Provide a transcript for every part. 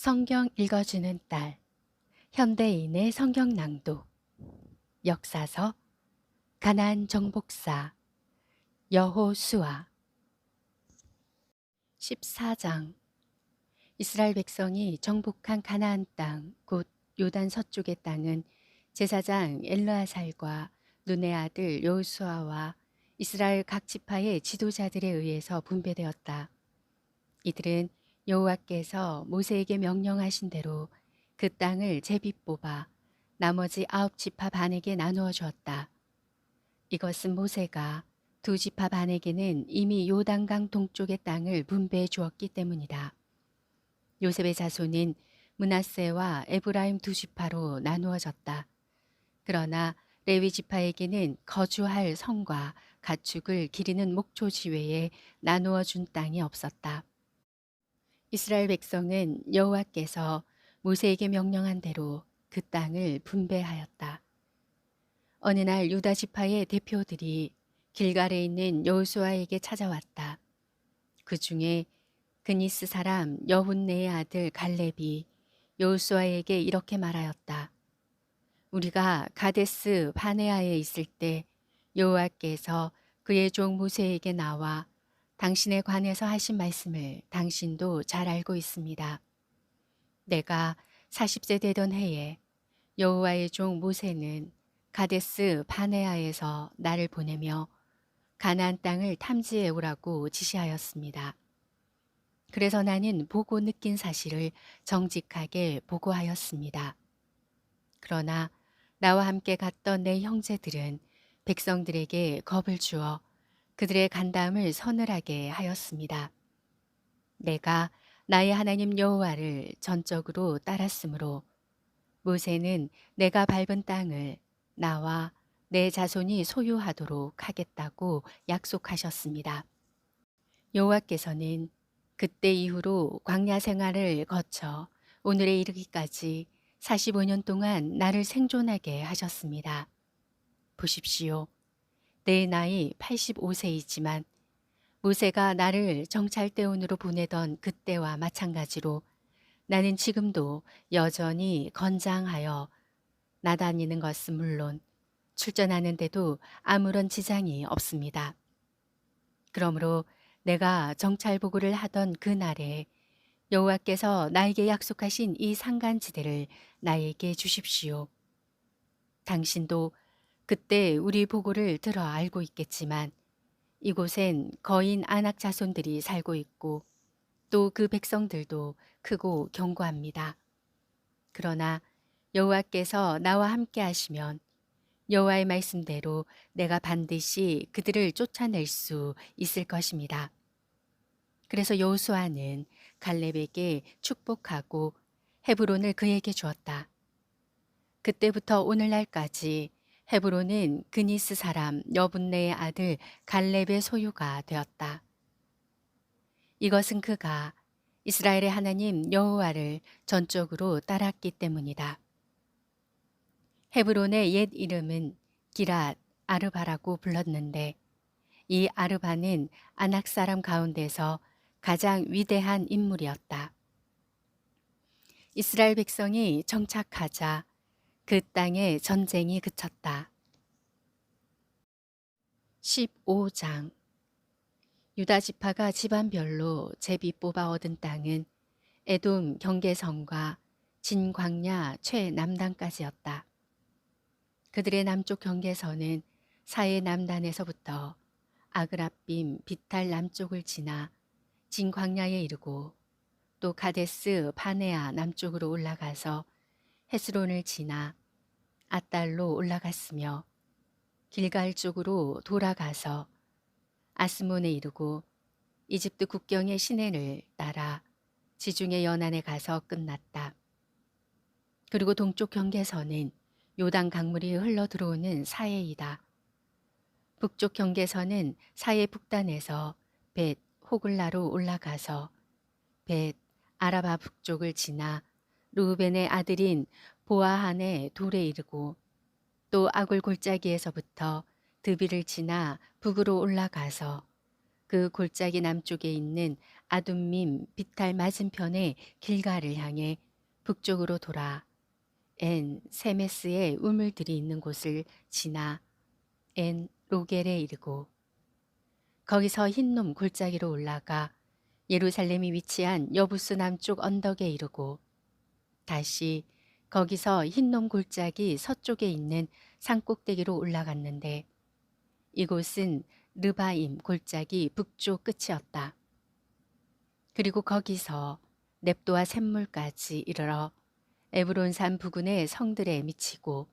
성경 읽어주는 딸 현대인의 성경 낭독 역사서 가나안 정복사 여호수아 14장 이스라엘 백성이 정복한 가나안 땅 곧 요단 서쪽의 땅은 제사장 엘르아살과 눈의 아들 여호수아와 이스라엘 각 지파의 지도자들에 의해서 분배되었다. 이들은 여호와께서 모세에게 명령하신 대로 그 땅을 제비 뽑아 나머지 아홉 지파 반에게 나누어 주었다. 이것은 모세가 두 지파 반에게는 이미 요단강 동쪽의 땅을 분배해 주었기 때문이다. 요셉의 자손은 문하세와 에브라임 두 지파로 나누어졌다. 그러나 레위 지파에게는 거주할 성과 가축을 기리는 목초 지 외에 나누어 준 땅이 없었다. 이스라엘 백성은 여호와께서 모세에게 명령한 대로 그 땅을 분배하였다. 어느 날 유다 지파의 대표들이 길갈에 있는 여호수아에게 찾아왔다. 그 중에 그니스 사람 여훈네의 아들 갈렙이 여호수아에게 이렇게 말하였다. 우리가 가데스 바네아에 있을 때 여호와께서 그의 종 모세에게 나와 당신에 관해서 하신 말씀을 당신도 잘 알고 있습니다. 내가 40세 되던 해에 여호와의 종 모세는 가데스 바네아에서 나를 보내며 가나안 땅을 탐지해 오라고 지시하였습니다. 그래서 나는 보고 느낀 사실을 정직하게 보고하였습니다. 그러나 나와 함께 갔던 내 형제들은 백성들에게 겁을 주어 그들의 간담을 서늘하게 하였습니다. 내가 나의 하나님 여호와를 전적으로 따랐으므로 모세는 내가 밟은 땅을 나와 내 자손이 소유하도록 하겠다고 약속하셨습니다. 여호와께서는 그때 이후로 광야 생활을 거쳐 오늘에 이르기까지 45년 동안 나를 생존하게 하셨습니다. 보십시오. 내 나이 85세이지만 모세가 나를 정찰대원으로 보내던 그때와 마찬가지로 나는 지금도 여전히 건장하여 나다니는 것은 물론 출전하는데도 아무런 지장이 없습니다. 그러므로 내가 정찰 보고를 하던 그 날에 여호와께서 나에게 약속하신 이 상간지대를 나에게 주십시오. 당신도 그때 우리 보고를 들어 알고 있겠지만 이곳엔 거인 안악 자손들이 살고 있고 또 그 백성들도 크고 견고합니다. 그러나 여호와께서 나와 함께 하시면 여호와의 말씀대로 내가 반드시 그들을 쫓아낼 수 있을 것입니다. 그래서 여호수아는 갈렙에게 축복하고 헤브론을 그에게 주었다. 그때부터 오늘날까지 헤브론은 그니스 사람 여분네의 아들 갈렙의 소유가 되었다. 이것은 그가 이스라엘의 하나님 여호와를 전적으로 따랐기 때문이다. 헤브론의 옛 이름은 기랏 아르바라고 불렀는데 이 아르바는 아낙 사람 가운데서 가장 위대한 인물이었다. 이스라엘 백성이 정착하자 그 땅에 전쟁이 그쳤다. 15장 유다 지파가 집안별로 제비 뽑아 얻은 땅은 에돔 경계선과 진광야 최남단까지였다. 그들의 남쪽 경계선은 사해 남단에서부터 아그라빔 비탈 남쪽을 지나 진광야에 이르고 또 가데스 바네아 남쪽으로 올라가서 헤스론을 지나 아달로 올라갔으며 길갈 쪽으로 돌아가서 아스몬에 이르고 이집트 국경의 시내를 따라 지중해 연안에 가서 끝났다. 그리고 동쪽 경계선은 요단 강물이 흘러 들어오는 사해이다. 북쪽 경계선은 사해 북단에서 벳 호글라로 올라가서 벳 아라바 북쪽을 지나 루벤의 아들인 보아한의 돌에 이르고 또 아굴 골짜기에서부터 드비를 지나 북으로 올라가서 그 골짜기 남쪽에 있는 아둠밈 비탈 맞은편의 길가를 향해 북쪽으로 돌아 엔 세메스의 우물들이 있는 곳을 지나 엔 로겔에 이르고 거기서 흰놈 골짜기로 올라가 예루살렘이 위치한 여부스 남쪽 언덕에 이르고 다시 거기서 흰놈 골짜기 서쪽에 있는 산꼭대기로 올라갔는데 이곳은 르바임 골짜기 북쪽 끝이었다. 그리고 거기서 넵도와 샘물까지 이르러 에브론산 부근의 성들에 미치고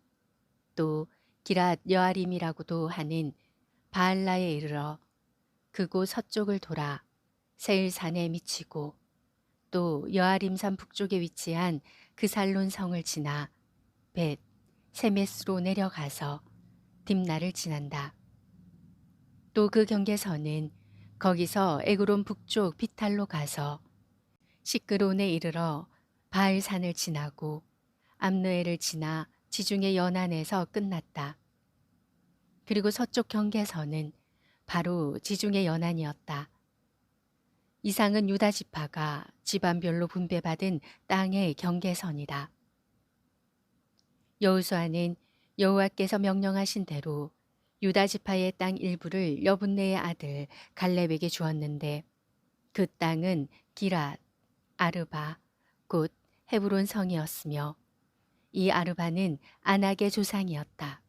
또 기랏 여아림이라고도 하는 바알라에 이르러 그곳 서쪽을 돌아 세일산에 미치고 또 여아림산 북쪽에 위치한 그살론 성을 지나 벳 세메스로 내려가서 딥나를 지난다. 또 그 경계선은 거기서 에그론 북쪽 비탈로 가서 시크론에 이르러 바알산을 지나고 암느에를 지나 지중해 연안에서 끝났다. 그리고 서쪽 경계선은 바로 지중해 연안이었다. 이상은 유다 지파가 집안별로 분배받은 땅의 경계선이다. 여호수아는 여호와께서 명령하신 대로 유다 지파의 땅 일부를 여분네의 아들 갈렙에게 주었는데 그 땅은 기랏, 아르바, 곧 헤브론 성이었으며 이 아르바는 아낙의 조상이었다.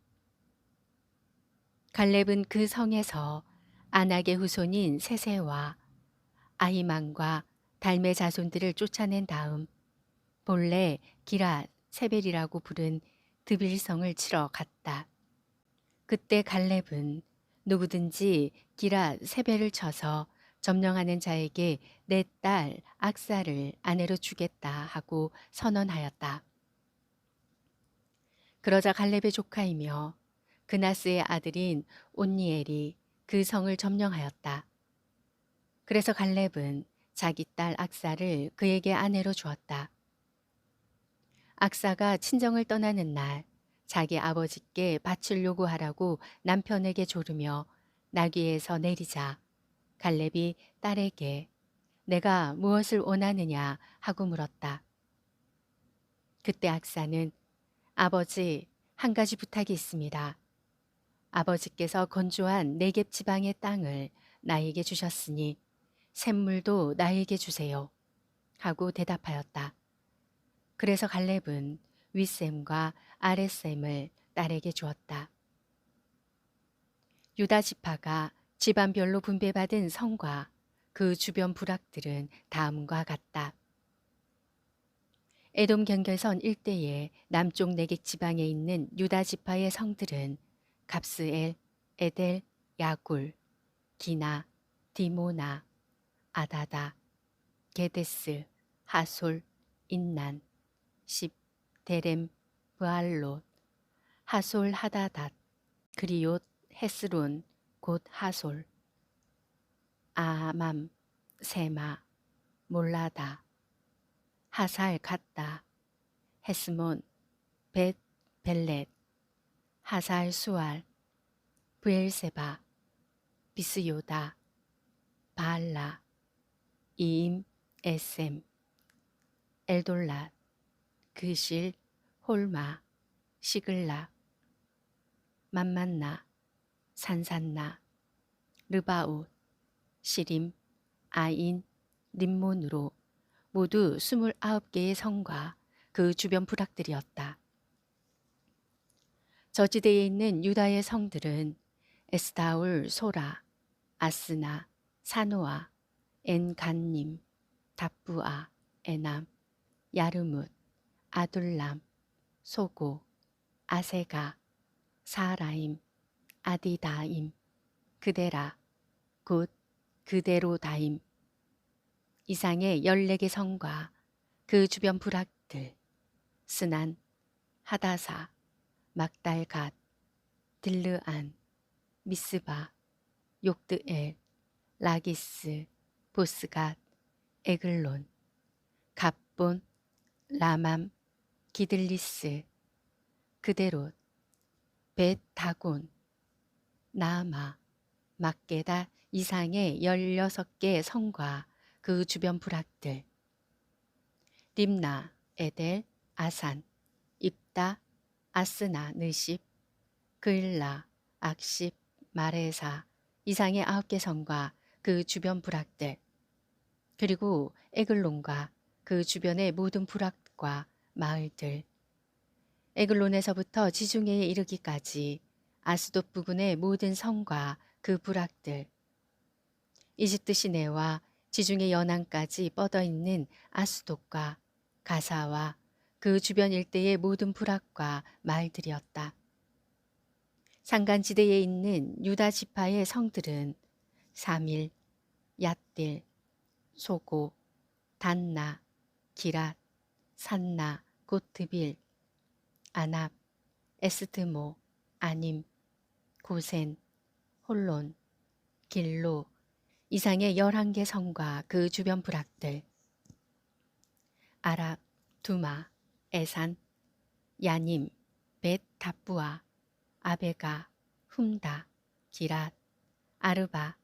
갈렙은 그 성에서 아낙의 후손인 세세와 아히만과 달메 자손들을 쫓아낸 다음 본래 기라 세벨이라고 부른 드빌성을 치러 갔다. 그때 갈렙은 누구든지 기라 세벨을 쳐서 점령하는 자에게 내 딸 악사를 아내로 주겠다 하고 선언하였다. 그러자 갈렙의 조카이며 그나스의 아들인 온니엘이 그 성을 점령하였다. 그래서 갈렙은 자기 딸 악사를 그에게 아내로 주었다. 악사가 친정을 떠나는 날 자기 아버지께 밭을 요구하라고 남편에게 조르며 나귀에서 내리자 갈렙이 딸에게 내가 무엇을 원하느냐 하고 물었다. 그때 악사는 아버지 한 가지 부탁이 있습니다. 아버지께서 건조한 내갭 지방의 땅을 나에게 주셨으니 샘물도 나에게 주세요. 하고 대답하였다. 그래서 갈렙은 윗샘과 아랫샘을 딸에게 주었다. 유다 지파가 집안별로 분배받은 성과 그 주변 부락들은 다음과 같다. 에돔 경계선 일대의 남쪽 내객 지방에 있는 유다 지파의 성들은 갑스엘, 에델, 야굴, 기나, 디모나, 아다다, 게데스, 하솔, 인난, 십, 데렘, 브알롯, 하솔 하다닷, 그리옷, 헤스론, 곧 하솔, 아맘, 세마, 몰라다, 하살 갔다, 헤스몬, 벳, 벨렛, 하살 수알, 브엘세바, 비스요다, 바알라, 이임, 에셈, 엘돌랏, 그실, 홀마, 시글라, 만만나, 산산나, 르바웃, 시림, 아인, 림몬으로 모두 29개의 성과 그 주변 부락들이었다. 저지대에 있는 유다의 성들은 에스다울, 소라, 아스나, 사노아, 엔간님, 답부아, 에남, 야르뭇, 아둘람, 소고, 아세가, 사라임, 아디다임, 그데라, 곧 그대로 다임. 이상의 14개 성과 그 주변 부락들, 스난, 하다사, 막달갓, 딜르안, 미스바, 욕드엘, 라기스, 보스갓, 에글론, 갑본, 라맘, 기들리스, 그대롯, 벳 다곤, 나아마, 막게다 이상의 16개 성과 그 주변 부락들 림나, 에델, 아산, 입다, 아스나, 느십, 그일라, 악십, 마레사 이상의 아홉 개 성과 그 주변 부락들 그리고 에글론과 그 주변의 모든 부락과 마을들 에글론에서부터 지중해에 이르기까지 아스돗 부근의 모든 성과 그 부락들 이집트 시내와 지중해 연안까지 뻗어 있는 아스돗과 가사와 그 주변 일대의 모든 부락과 마을들이었다. 산간지대에 있는 유다 지파의 성들은 사밀, 얏딜, 소고, 단나, 기랏, 산나, 고트빌, 아납, 에스트모, 아님, 고센, 홀론, 길로. 이상의 11개 성과 그 주변 부락들. 아랍, 두마, 에산, 야님, 벳 다부아, 아베가, 훔다, 기랏, 아르바,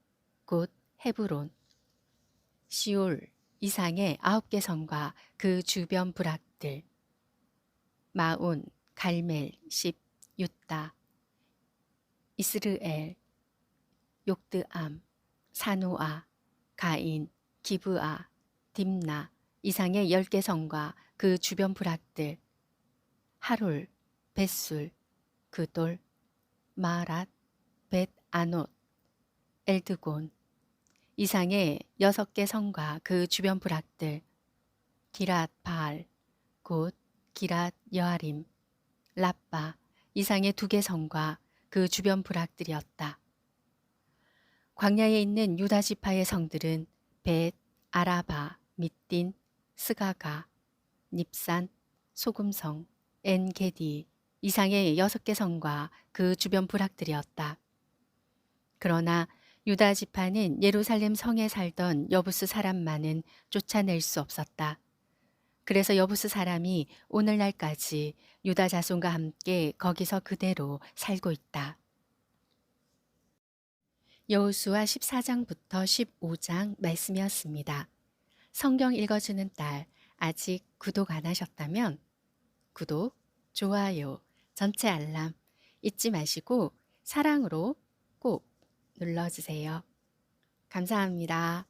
곧 헤브론, 시올 이상의 아홉 개 성과 그 주변 부락들. 마온, 갈멜, 십, 유다, 이스르엘, 욕드암, 사노아, 가인, 기브아, 딥나 이상의 열 개 성과 그 주변 부락들. 하룰, 벳술, 그돌, 마랏, 벳 아노, 엘드곤 이상의 여섯 개 성과 그 주변 부락들 기랏 바알, 곧 기랏 여아림, 라빠 이상의 두 개 성과 그 주변 부락들이었다. 광야에 있는 유다 지파의 성들은 벳, 아라바, 밑딘, 스가가, 닙산, 소금성, 엔게디 이상의 여섯 개 성과 그 주변 부락들이었다. 그러나 유다 지파는 예루살렘 성에 살던 여부스 사람만은 쫓아낼 수 없었다. 그래서 여부스 사람이 오늘날까지 유다 자손과 함께 거기서 그대로 살고 있다. 여호수아 14장부터 15장 말씀이었습니다. 성경 읽어주는 딸 아직 구독 안 하셨다면 구독, 좋아요, 전체 알람 잊지 마시고 사랑으로 꼭 눌러주세요. 감사합니다.